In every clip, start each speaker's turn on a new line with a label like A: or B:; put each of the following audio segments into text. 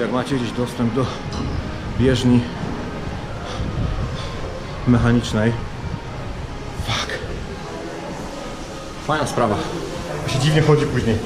A: jak macie gdzieś dostęp do bieżni mechanicznej. Fuck. Fajna sprawa. Się dziwnie chodzi później.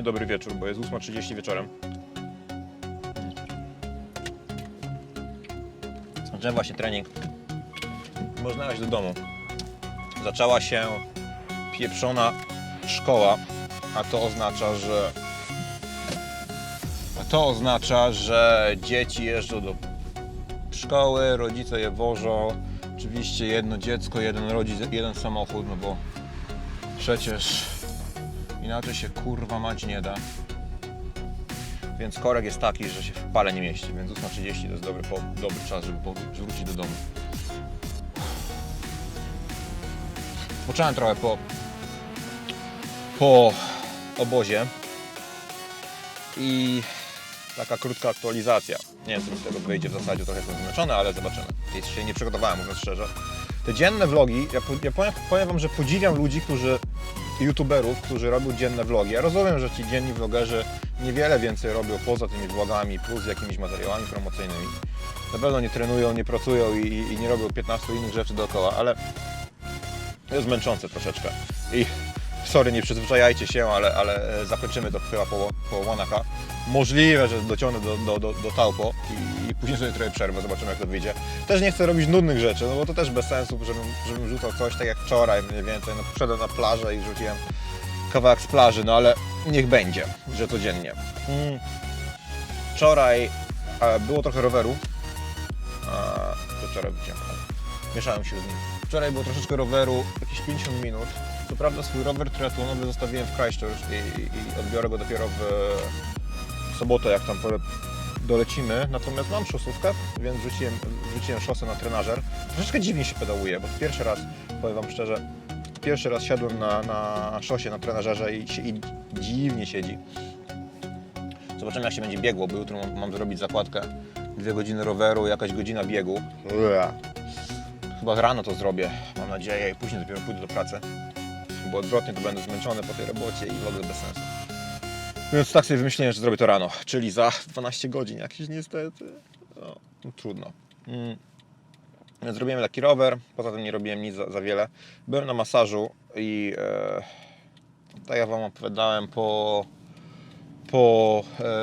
B: Sumie dobry wieczór, bo jest 8.30 wieczorem. Zacząłem właśnie trening. Można jechać do domu. Zaczęła się pieprzona szkoła, a to oznacza, że a to oznacza, że dzieci jeżdżą do szkoły, rodzice je wożą. Oczywiście jedno dziecko, jeden rodzic, jeden samochód, no bo Przecież inaczej się kurwa mać nie da. Więc korek jest taki, że się w pale nie mieści, więc 8.30 to jest dobry, po, dobry czas, żeby wrócić do domu. Począłem trochę po, po obozie i taka krótka aktualizacja. Nie wiem, mi z tego wyjdzie w zasadzie, trochę jestem zmęczony, ale zobaczymy. Jeśli się nie przygotowałem, mówiąc szczerze. Te dzienne vlogi, ja, po- ja powiem, powiem Wam, że podziwiam ludzi, którzy, youtuberów, którzy robią dzienne vlogi. Ja rozumiem, że ci dzienni vlogerzy niewiele więcej robią poza tymi vlogami, plus jakimiś materiałami promocyjnymi. Na pewno nie trenują, nie pracują i, i nie robią 15 innych rzeczy dookoła, ale to jest męczące troszeczkę. I sorry, nie przyzwyczajajcie się, ale, ale e, zakończymy to chyba po, po Wanaka. Możliwe, że dociągnę do, do, do, do Taupo i, i później sobie trochę przerwę, zobaczymy jak to wyjdzie. Też nie chcę robić nudnych rzeczy, no bo to też bez sensu, żebym, żebym rzucał coś tak jak wczoraj mniej więcej. No poszedłem na plażę i rzuciłem kawałek z plaży, no ale niech będzie, że codziennie. Mm. Wczoraj e, było trochę roweru. To wczoraj wróciłem. Mieszałem się z nim. Wczoraj było troszeczkę roweru, jakieś 50 minut. Co prawda swój rower triatlonowy zostawiłem w Christchurch i, i, odbiorę go dopiero w, w sobotę, jak tam pole- dolecimy. Natomiast mam szosówkę, więc wrzuciłem, szosę na trenażer. Troszeczkę dziwnie się pedałuje, bo pierwszy raz, powiem Wam szczerze, pierwszy raz siadłem na, na szosie, na trenażerze i, się, i dziwnie siedzi. Zobaczymy jak się będzie biegło, bo jutro mam, mam zrobić zakładkę. Dwie godziny roweru, jakaś godzina biegu. Ua. Chyba rano to zrobię, mam nadzieję, i później dopiero pójdę do pracy. Bo odwrotnie to będę zmęczony po tej robocie i w ogóle bez sensu. Więc tak sobie wymyśliłem, że zrobię to rano, czyli za 12 godzin jakieś niestety. No, no trudno. Mm. Zrobiłem taki rower, poza tym nie robiłem nic za, za wiele. Byłem na masażu i e, tak jak Wam opowiadałem po, po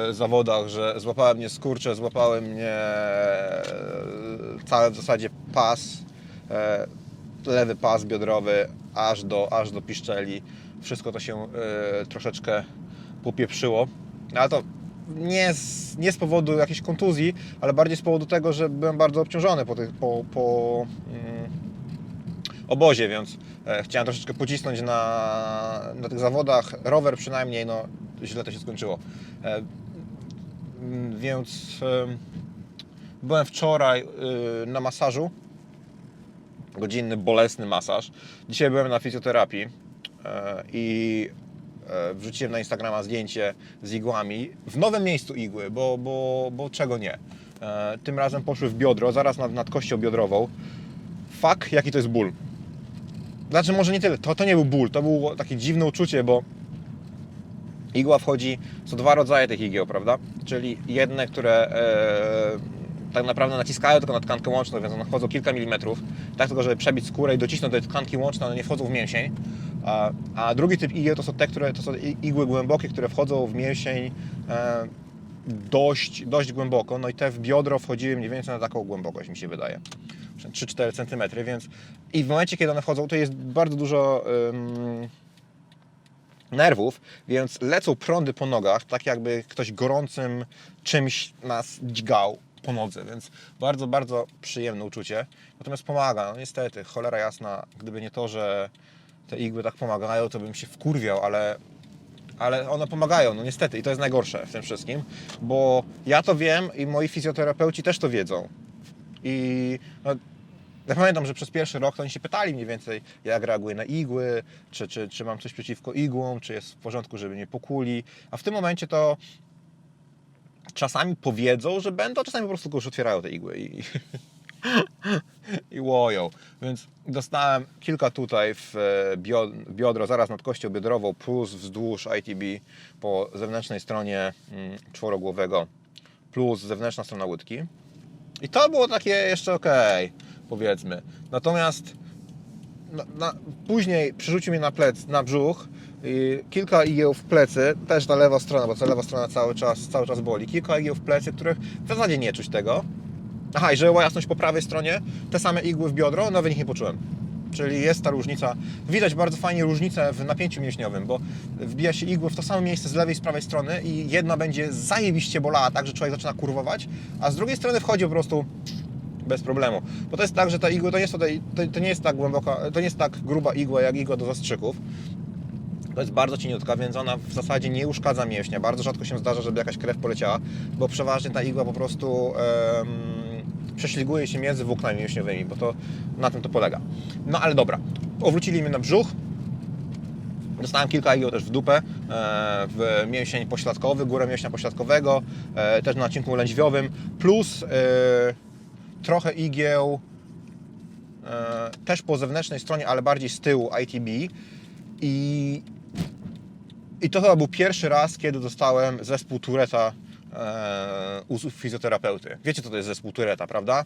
B: e, zawodach, że złapałem mnie skurcze, złapałem mnie e, cały w zasadzie pas, e, lewy pas biodrowy aż do, aż do piszczeli. Wszystko to się e, troszeczkę popieprzyło. No, Ale to nie z, nie z powodu jakiejś kontuzji, ale bardziej z powodu tego, że byłem bardzo obciążony po, tych, po, po mm, obozie, więc e, chciałem troszeczkę pocisnąć na, na tych zawodach. Rower przynajmniej, no źle to się skończyło. E, więc em, byłem wczoraj y, na masażu. Godzinny, bolesny masaż. Dzisiaj byłem na fizjoterapii e, i e, wrzuciłem na Instagrama zdjęcie z igłami. W nowym miejscu igły, bo, bo, bo czego nie. E, Tym razem poszły w biodro, zaraz nad, nad kością biodrową. Fuck, jaki to jest ból. Znaczy, może nie tyle, to, to nie był ból, to było takie dziwne uczucie, bo igła wchodzi, są dwa rodzaje tych igieł, prawda? Czyli jedne, które tak naprawdę naciskają tylko na tkankę łączną, więc one wchodzą kilka milimetrów, tak tylko, żeby przebić skórę i docisnąć do tej tkanki łącznej, one nie wchodzą w mięsień. A, a drugi typ igieł to są te, które to są igły głębokie, które wchodzą w mięsień e, dość, dość głęboko, no i te w biodro wchodziły mniej więcej na taką głębokość, mi się wydaje. 3-4 cm, więc i w momencie, kiedy one wchodzą, to jest bardzo dużo ym, nerwów, więc lecą prądy po nogach, tak jakby ktoś gorącym czymś nas dźgał po nodze, więc bardzo, bardzo przyjemne uczucie. Natomiast pomaga, no niestety, cholera jasna, gdyby nie to, że te igły tak pomagają, to bym się wkurwiał, ale ale one pomagają, no niestety, i to jest najgorsze w tym wszystkim, bo ja to wiem i moi fizjoterapeuci też to wiedzą. I no, ja pamiętam, że przez pierwszy rok to oni się pytali mniej więcej, jak reaguję na igły, czy, czy, czy mam coś przeciwko igłom, czy jest w porządku, żeby mnie pokuli. A w tym momencie to czasami powiedzą, że będą, a czasami po prostu już otwierają te igły i, i łoją. Więc dostałem kilka tutaj w e, bio- biodro, zaraz nad kością biodrową, plus wzdłuż ITB po zewnętrznej stronie mm, czworogłowego, plus zewnętrzna strona łydki. I to było takie jeszcze ok, powiedzmy. Natomiast na, na, później przerzucił mnie na plec, na brzuch. I kilka igieł w plecy, też na lewą stronę, bo ta lewa strona cały czas, cały czas boli. Kilka igieł w plecy, których w zasadzie nie czuć tego. Aha, i żeby była jasność po prawej stronie, te same igły w biodro, nowe nich nie poczułem. Czyli jest ta różnica. Widać bardzo fajnie różnicę w napięciu mięśniowym, bo wbija się igły w to samo miejsce z lewej i z prawej strony i jedna będzie zajebiście bolała, tak, że człowiek zaczyna kurwować, a z drugiej strony wchodzi po prostu bez problemu. Bo to jest tak, że ta igła to jest, to, to nie jest tak głęboka, to nie jest tak gruba igła jak igła do zastrzyków. To jest bardzo cieniutka, więc ona w zasadzie nie uszkadza mięśnia. Bardzo rzadko się zdarza, żeby jakaś krew poleciała, bo przeważnie ta igła po prostu em, prześlizguje się między włóknami mięśniowymi, bo to na tym to polega. No ale dobra, powrócili mnie na brzuch. Dostałem kilka igieł też w dupę, e, w mięsień pośladkowy, górę mięśnia pośladkowego, e, też na odcinku lędźwiowym, plus e, trochę igieł też po zewnętrznej stronie, ale bardziej z tyłu ITB i, i to chyba był pierwszy raz, kiedy dostałem zespół Tureta e, u fizjoterapeuty. Wiecie, co to jest zespół Tureta, prawda?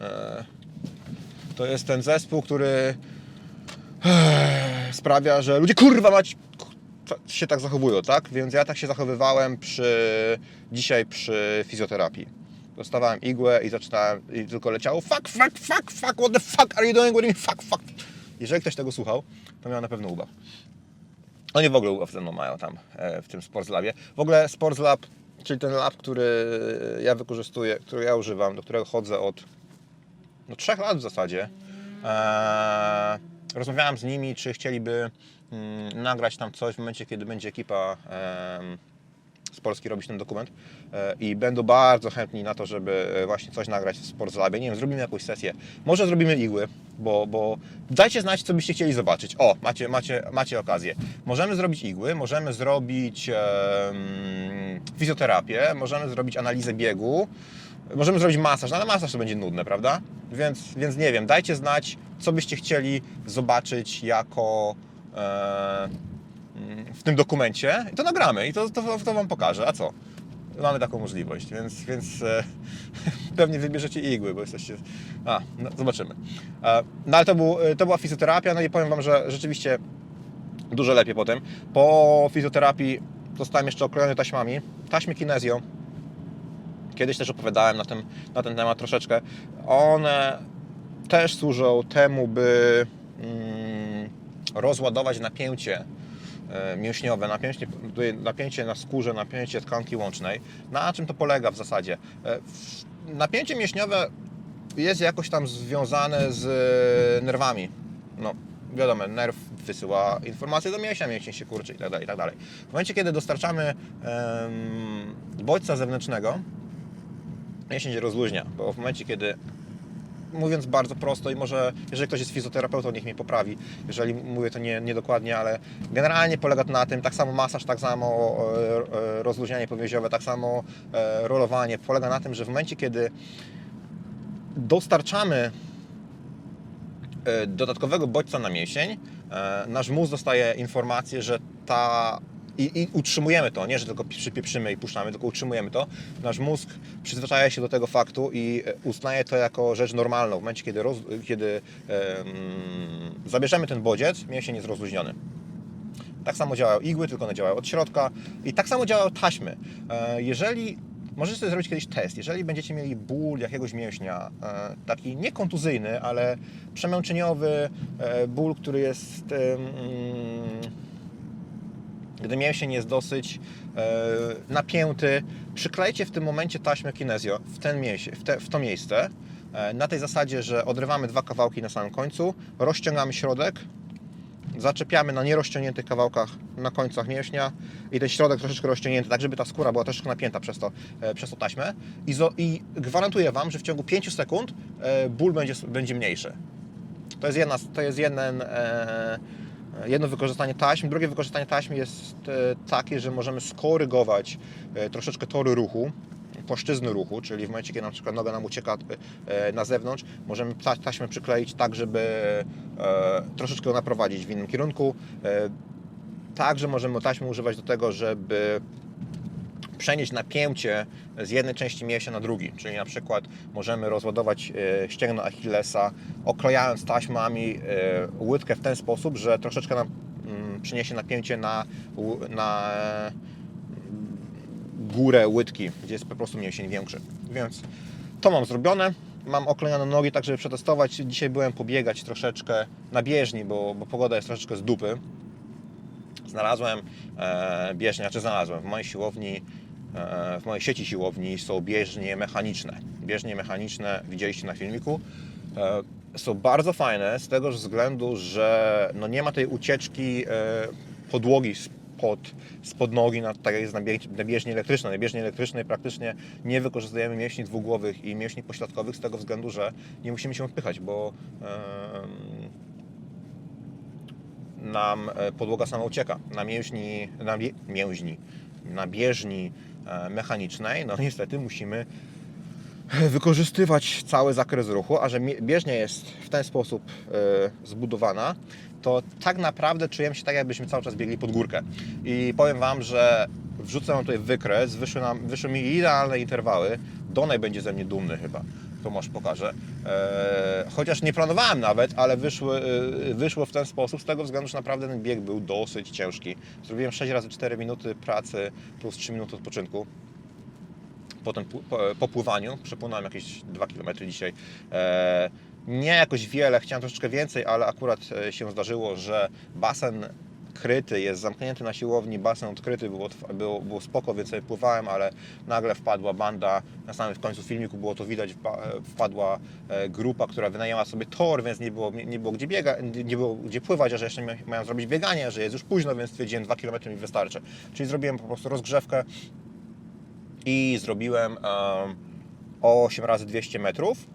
B: E, to jest ten zespół, który e, sprawia, że ludzie kurwa mać się tak zachowują, tak? Więc ja tak się zachowywałem przy, dzisiaj przy fizjoterapii. Dostawałem igłę i zaczynałem, i tylko leciało fuck, fuck, fuck, fuck, what the fuck are you doing with me, fuck, fuck. Jeżeli ktoś tego słuchał, to miał na pewno ubaw. Oni w ogóle ze mną mają tam e, w tym Sports Labie. W ogóle Sports Lab, czyli ten lab, który ja wykorzystuję, który ja używam, do którego chodzę od no, trzech lat w zasadzie. Eee, rozmawiałem z nimi, czy chcieliby mm, nagrać tam coś w momencie, kiedy będzie ekipa z Polski robić ten dokument e, i będą bardzo chętni na to, żeby e, właśnie coś nagrać w Sports Labie. Nie wiem, zrobimy jakąś sesję. Może zrobimy igły, bo, bo dajcie znać, co byście chcieli zobaczyć. O, macie, macie, macie okazję. Możemy zrobić igły, możemy zrobić fizjoterapię, możemy zrobić analizę biegu, możemy zrobić masaż, no ale masaż to będzie nudne, prawda? Więc, więc nie wiem, dajcie znać, co byście chcieli zobaczyć jako e, w tym dokumencie i to nagramy i to, to, to Wam pokażę. A co? Mamy taką możliwość, więc, więc e, pewnie wybierzecie igły, bo jesteście... A, no, zobaczymy. E, no ale to, był, to była fizjoterapia, no i powiem Wam, że rzeczywiście dużo lepiej potem. Po fizjoterapii zostałem jeszcze okrojony taśmami, taśmy kinezją. Kiedyś też opowiadałem na, tym, na ten temat troszeczkę. One też służą temu, by mm, rozładować napięcie e, mięśniowe, napięcie, napięcie na skórze, napięcie tkanki łącznej. Na czym to polega w zasadzie? E, Napięcie mięśniowe jest jakoś tam związane z e, nerwami. No, wiadomo, nerw wysyła informacje do mięśnia, mięsień się kurczy i tak dalej, i tak. W momencie, kiedy dostarczamy em, bodźca zewnętrznego, mięsień się rozluźnia, bo w momencie, kiedy mówiąc bardzo prosto i może, jeżeli ktoś jest fizjoterapeutą, niech mnie poprawi, jeżeli mówię to nie, niedokładnie, ale generalnie polega to na tym, tak samo masaż, tak samo e, e, rozluźnianie powięziowe, tak samo e, rolowanie, polega na tym, że w momencie, kiedy dostarczamy dodatkowego bodźca na mięsień, nasz mózg dostaje informację, że ta i, i utrzymujemy to, nie że tylko przypieprzymy i puszczamy, tylko utrzymujemy to. Nasz mózg przyzwyczaja się do tego faktu i e, uznaje to jako rzecz normalną. W momencie, kiedy, roz, kiedy em, zabierzemy ten bodziec, mięsień jest rozluźniony. Tak samo działają igły, tylko one działają od środka i tak samo działają taśmy. E, Jeżeli możecie sobie zrobić kiedyś test, jeżeli będziecie mieli ból jakiegoś mięśnia, e, taki nie kontuzyjny, ale przemęczeniowy, ból, który jest gdy mięsień jest dosyć e, napięty, przyklejcie w tym momencie taśmę kinezjo w, ten mięsie, w, te, w to miejsce. E, na tej zasadzie, że odrywamy dwa kawałki na samym końcu, rozciągamy środek, zaczepiamy na nierozciągniętych kawałkach na końcach mięśnia i ten środek troszeczkę rozciągnięty, tak żeby ta skóra była troszeczkę napięta przez to, e, przez to taśmę. I, zo, I gwarantuję Wam, że w ciągu 5 sekund ból będzie, będzie mniejszy. To jest, jedna, to jest jeden, jedno wykorzystanie taśm. Drugie wykorzystanie taśm jest e, takie, że możemy skorygować e, troszeczkę tory ruchu, płaszczyzny ruchu, czyli w momencie, kiedy na przykład noga nam ucieka e, na zewnątrz, możemy ta- taśmę przykleić tak, żeby troszeczkę ją naprowadzić w innym kierunku. Także możemy taśmy używać do tego, żeby przenieść napięcie z jednej części mięśnia na drugi, czyli na przykład możemy rozładować e, ścięgno Achillesa, oklejając taśmami e, łydkę w ten sposób, że troszeczkę nam mm, przyniesie napięcie na, na e, górę łydki, gdzie jest po prostu mięsień większy. Więc to mam zrobione. Mam oklejone nogi, tak żeby przetestować. Dzisiaj byłem pobiegać troszeczkę na bieżni, bo, bo pogoda jest troszeczkę z dupy znalazłem e, bieżnię, znaczy znalazłem w mojej siłowni, w mojej sieci siłowni są bieżnie mechaniczne. Bieżnie mechaniczne widzieliście na filmiku. E, są bardzo fajne z tego względu, że no nie ma tej ucieczki e, podłogi spod, spod nogi, na, tak jak jest na, bie, na bieżni elektrycznej. Na bieżni elektrycznej praktycznie nie wykorzystujemy mięśni dwugłowych i mięśni pośladkowych z tego względu, że nie musimy się wpychać, bo nam e, podłoga sama ucieka. Na mięźni, na bie, mięźni, na bieżni e, mechanicznej, no niestety musimy wykorzystywać cały zakres ruchu, a że bieżnia jest w ten sposób e, zbudowana, to tak naprawdę czujemy się tak, jakbyśmy cały czas biegli pod górkę. I powiem Wam, że wrzucę Wam tutaj wykres, wyszły, nam, wyszły mi idealne interwały. Donej będzie ze mnie dumny chyba. Tomasz pokaże. E, chociaż nie planowałem nawet, ale wyszły, e, wyszło w ten sposób z tego względu, że naprawdę ten bieg był dosyć ciężki. Zrobiłem 6 razy 4 minuty pracy plus 3 minuty odpoczynku potem po, po pływaniu, przepłynąłem jakieś 2 km dzisiaj. E, nie jakoś wiele, chciałem troszeczkę więcej, ale akurat się zdarzyło, że basen kryty jest zamknięty na siłowni, basen odkryty, było, było, było spoko, więc sobie pływałem, ale nagle wpadła banda, na samym końcu filmiku było to widać, e, wpadła e, grupa, która wynajęła sobie tor, więc nie było, nie było gdzie biega, nie było gdzie pływać, a że jeszcze mają zrobić bieganie, że jest już późno, więc stwierdziłem 2 km mi wystarczy. Czyli zrobiłem po prostu rozgrzewkę, i zrobiłem em, 8 razy 200 metrów.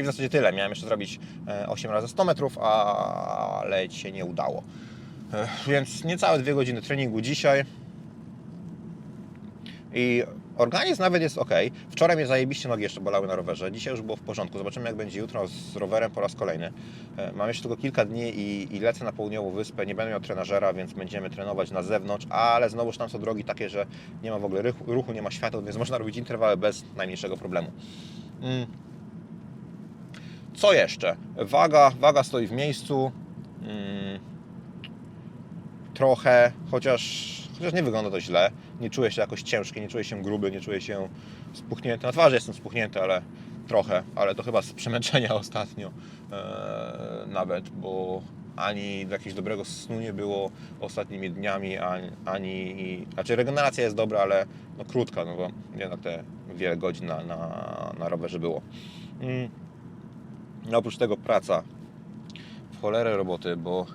B: I w zasadzie tyle. Miałem jeszcze zrobić e, 8 razy 100 metrów, ale się nie udało. E, Więc niecałe dwie godziny treningu dzisiaj. I organizm nawet jest ok. Wczoraj mnie zajebiście nogi jeszcze bolały na rowerze. Dzisiaj już było w porządku. Zobaczymy jak będzie jutro z rowerem po raz kolejny. E, Mam jeszcze tylko kilka dni i, i lecę na południową wyspę. Nie będę miał trenażera, więc będziemy trenować na zewnątrz, ale znowuż tam są drogi takie, że nie ma w ogóle ruchu nie ma światła, więc można robić interwały bez najmniejszego problemu. Mm. Co jeszcze? Waga, waga stoi w miejscu. Mm. Trochę, chociaż, chociaż nie wygląda to źle. Nie czuję się jakoś ciężki, nie czuję się gruby, nie czuję się spuchnięty. Na twarzy jestem spuchnięty, ale trochę, ale to chyba z przemęczenia ostatnio e, nawet, bo ani jakiegoś dobrego snu nie było ostatnimi dniami, ani, ani znaczy regeneracja jest dobra, ale no krótka, no bo jednak te wiele godzin na, na, na rowerze było. Mm. Oprócz tego praca w cholerę roboty, bo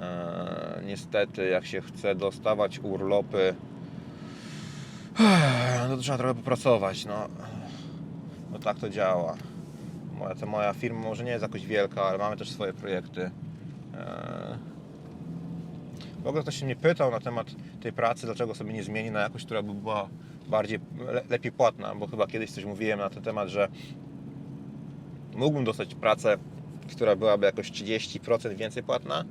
B: e, niestety jak się chce dostawać urlopy, no to trzeba trochę popracować, no. No tak to działa. Moja, to moja firma może nie jest jakoś wielka, ale mamy też swoje projekty. Eee, W ogóle ktoś się mnie pytał na temat tej pracy, dlaczego sobie nie zmieni na jakąś, która by była bardziej, le, lepiej płatna, bo chyba kiedyś coś mówiłem na ten temat, że mógłbym dostać pracę, która byłaby jakoś 30% więcej płatna.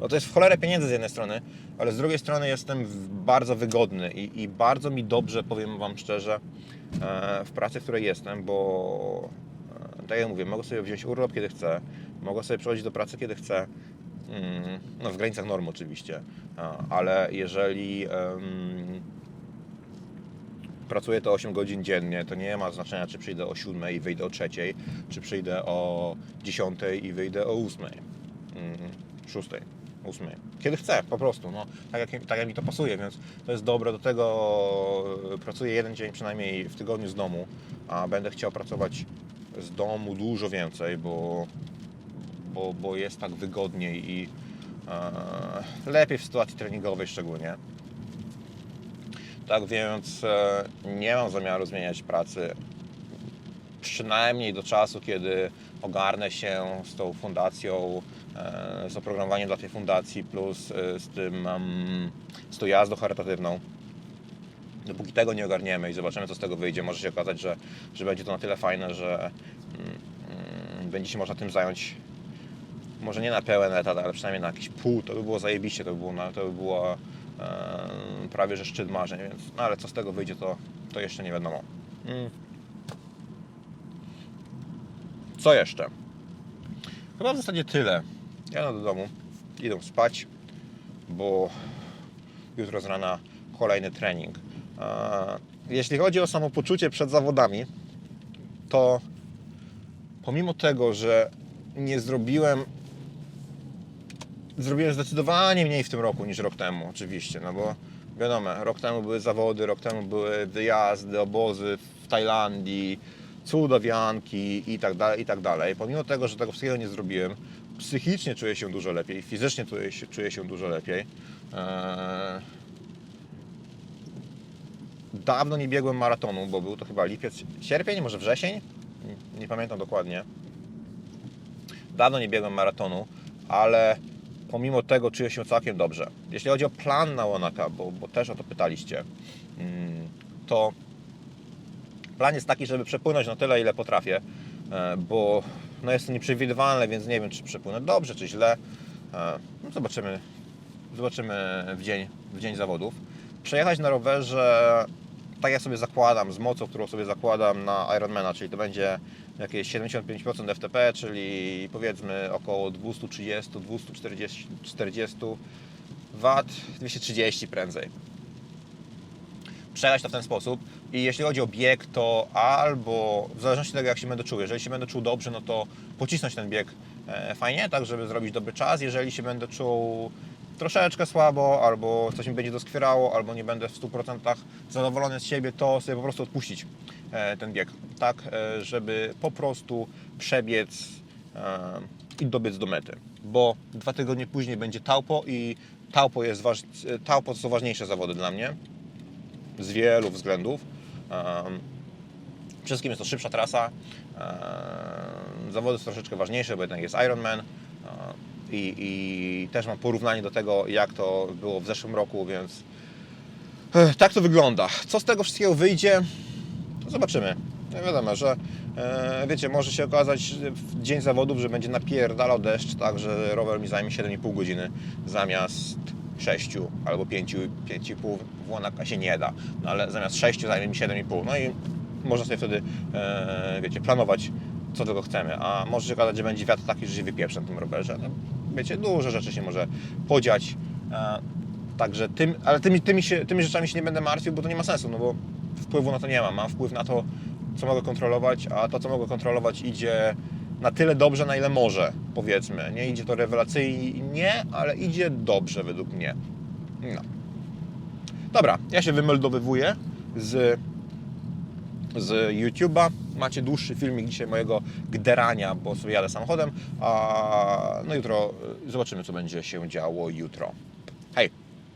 B: No to jest w cholerę pieniędzy z jednej strony, ale z drugiej strony jestem bardzo wygodny i, i bardzo mi dobrze, powiem Wam szczerze, e, w pracy, w której jestem, bo e, tak jak mówię, mogę sobie wziąć urlop kiedy chcę, mogę sobie przychodzić do pracy kiedy chcę, Mm, no w granicach norm oczywiście, A, ale jeżeli pracuję to 8 godzin dziennie, to nie ma znaczenia, czy przyjdę o 7 i wyjdę o 3, czy przyjdę o 10 i wyjdę o 8, mm, 6, 8. Kiedy chcę, po prostu, no, tak, jak, tak jak mi to pasuje, więc to jest dobre. Do tego pracuję jeden dzień przynajmniej w tygodniu z domu, a będę chciał pracować z domu dużo więcej, bo, bo, bo jest tak wygodniej i e, lepiej w sytuacji treningowej szczególnie. Tak więc e, nie mam zamiaru zmieniać pracy. Przynajmniej do czasu, kiedy ogarnę się z tą fundacją, e, z oprogramowaniem dla tej fundacji, plus e, z tym, em, z tą jazdą charytatywną. Dopóki tego nie ogarniemy i zobaczymy, co z tego wyjdzie, może się okazać, że, że będzie to na tyle fajne, że mm, mm, będzie się można tym zająć może nie na pełen etat, ale przynajmniej na jakiś pół, to by było zajebiście, to by było, to by było prawie że szczyt marzeń, więc no ale co z tego wyjdzie, to, to jeszcze nie wiadomo. Mm. Co jeszcze? Chyba w zasadzie tyle. Jadę do domu, idę spać, bo jutro z rana kolejny trening. E, Jeśli chodzi o samopoczucie przed zawodami, to pomimo tego, że nie zrobiłem zrobiłem zdecydowanie mniej w tym roku niż rok temu, oczywiście, no bo wiadomo, rok temu były zawody, rok temu były wyjazdy, obozy w Tajlandii, cudawianki i tak dalej, i tak dalej. Pomimo tego, że tego wszystkiego nie zrobiłem, psychicznie czuję się dużo lepiej, fizycznie czuję się, czuję się dużo lepiej. Eee... Dawno nie biegłem maratonu, bo był to chyba lipiec, sierpień, może wrzesień? Nie- Nie pamiętam dokładnie. Dawno nie biegłem maratonu, ale pomimo tego czuję się całkiem dobrze. Jeśli chodzi o plan na Łonaka, bo, bo też o to pytaliście, mm, to plan jest taki, żeby przepłynąć na tyle, ile potrafię, e, bo no jest to nieprzewidywalne, więc nie wiem, czy przepłynę dobrze, czy źle. E, No zobaczymy, zobaczymy w dzień, w dzień zawodów. Przejechać na rowerze, tak jak sobie zakładam, z mocą, którą sobie zakładam na Ironmana, czyli to będzie jakieś 75% FTP, czyli powiedzmy około 230-240 40 W, 230 prędzej. Przejechać to w ten sposób i jeśli chodzi o bieg, to albo w zależności od tego, jak się będę czuł, jeżeli się będę czuł dobrze, no to pocisnąć ten bieg e, fajnie, tak żeby zrobić dobry czas. Jeżeli się będę czuł troszeczkę słabo, albo coś mi będzie doskwierało, albo nie będę w 100% zadowolony z siebie, to sobie po prostu odpuścić e, ten bieg, tak e, żeby po prostu przebiec e, i dobiec do mety, bo dwa tygodnie później będzie Taupo i Taupo, jest waż... Taupo to są ważniejsze zawody dla mnie z wielu względów. Przede wszystkim jest to szybsza trasa. Zawody są troszeczkę ważniejsze, bo jednak jest Ironman. I, I też mam porównanie do tego, jak to było w zeszłym roku, więc eh, tak to wygląda. Co z tego wszystkiego wyjdzie, to zobaczymy. No wiadomo, że e, wiecie, może się okazać w dzień zawodów, że będzie napierdalał deszcz, tak, że rower mi zajmie 7,5 godziny zamiast 6 albo 5, 5,5 w Łonaka się nie da, no ale zamiast 6 zajmie mi 7,5. No i można sobie wtedy, e, wiecie, planować, co tego chcemy. A może się okazać, że będzie wiatr taki, że się wypieprze na tym rowerze. No, wiecie, dużo rzeczy się może podziać. E, Także tym, ale tymi, tymi, się, tymi rzeczami się nie będę martwił, bo to nie ma sensu, no bo wpływu na to nie mam. Mam wpływ na to, co mogę kontrolować, a to, co mogę kontrolować, idzie na tyle dobrze, na ile może, powiedzmy. Nie idzie to rewelacyjnie, ale idzie dobrze według mnie. No. Dobra, ja się wymeldowywuję z, z YouTube'a. Macie dłuższy filmik dzisiaj mojego gderania, bo sobie jadę samochodem. A no jutro y, zobaczymy, co będzie się działo jutro.